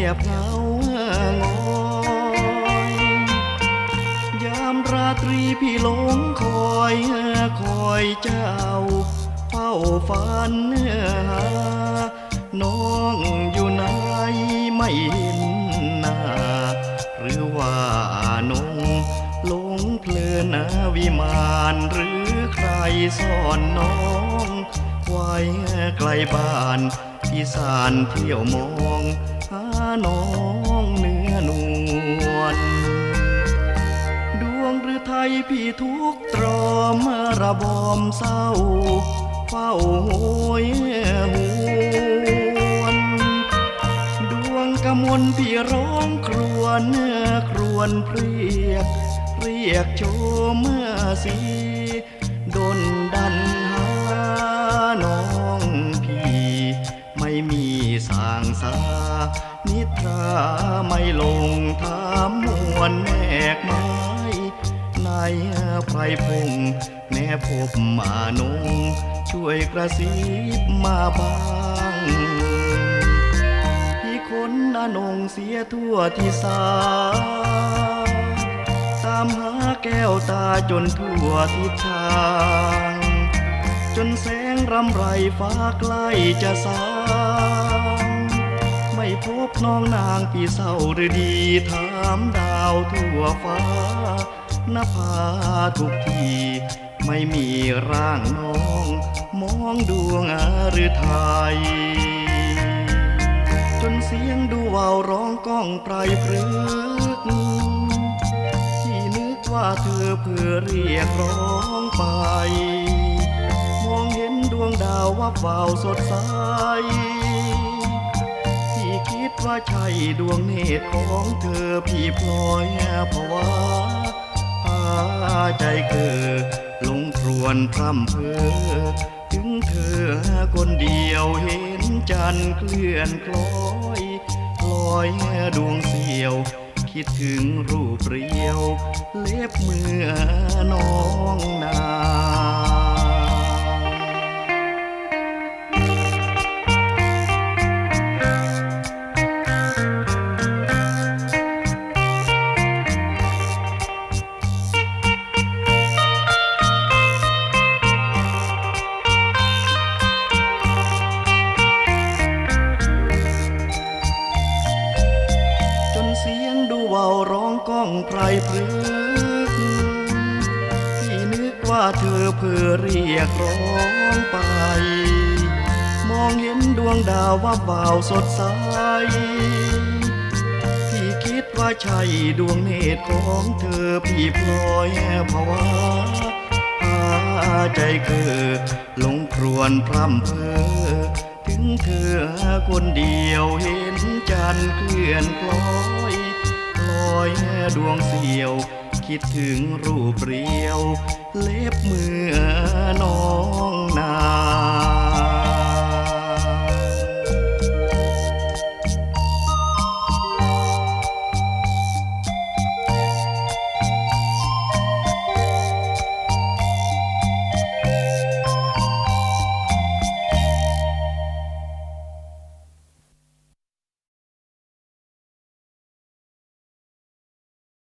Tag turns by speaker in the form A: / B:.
A: เงียบเหงางอยยามราตรีพี่หลงคอยคอยเจ้าเฝ้าฝันหาน้องอยู่ไหนไม่เห็นหน้า หรือว่าน้องหลงเพลินนาวิมานหรือใครซ่อนน้องไว้ไกลบ้านพี่สานเที่ยวมอง น้องเนื้อนวลดวงหรือไทยพี่ทุกตรอมระบอมเศร้าเฝ้าโหยหวนดวงกมลพี่ร้องครวญครวญเพรียก เรียกโชเมื่อสีดนดันหาน้องพี่ ไม่มีสางสา นิทราไม่ลงถามมวลแมกไม้ในไพรพงแม่พบมานง ช่วยกระซิบมาบ้างพี่คนอนงเสียทั่วที่สาตามหาแก้วตาจนทั่วทิศทางจนแสงรำไรฟ้าใกล้จะสาง พบน้องนางพี่เศร้าหรือดีถามดาวทั่วฟ้านภาทุกที ไม่มีร่างน้อง มองดวงอาหรือไทย จนเสียงดูวาวร้องก้องไพรพรึกที่นึกว่าเธอเพื่อเรียกร้องไป มองเห็นดวงดาววับวาวสดใส ดว่าใช่ดวงเนตรของเธอพี่พลอยภาวะพาใจเกิดลงครวนพร่ำเพอถึงเธอคนเดียวเห็นจันเคลื่อนคล้อยลอยดวงเสียว คิดถึงรูปเรียว เล็บเมื่อน้องนา องก้องไพรพรึกที่นึกว่าเธอเพื่อเรียกร้องไป มองเห็นดวงดาวว่าบ่าวสดใสที่คิดว่าใช่ดวงเนตรของเธอพี่พลอยภาวะพาใจเกิดลงครวนพร่ำเพอถึงเธอคนเดียวเห็นจันเคลื่อนคล้อย อยดวงเสียว คิดถึงรูปเรียว เล็บมือน้อง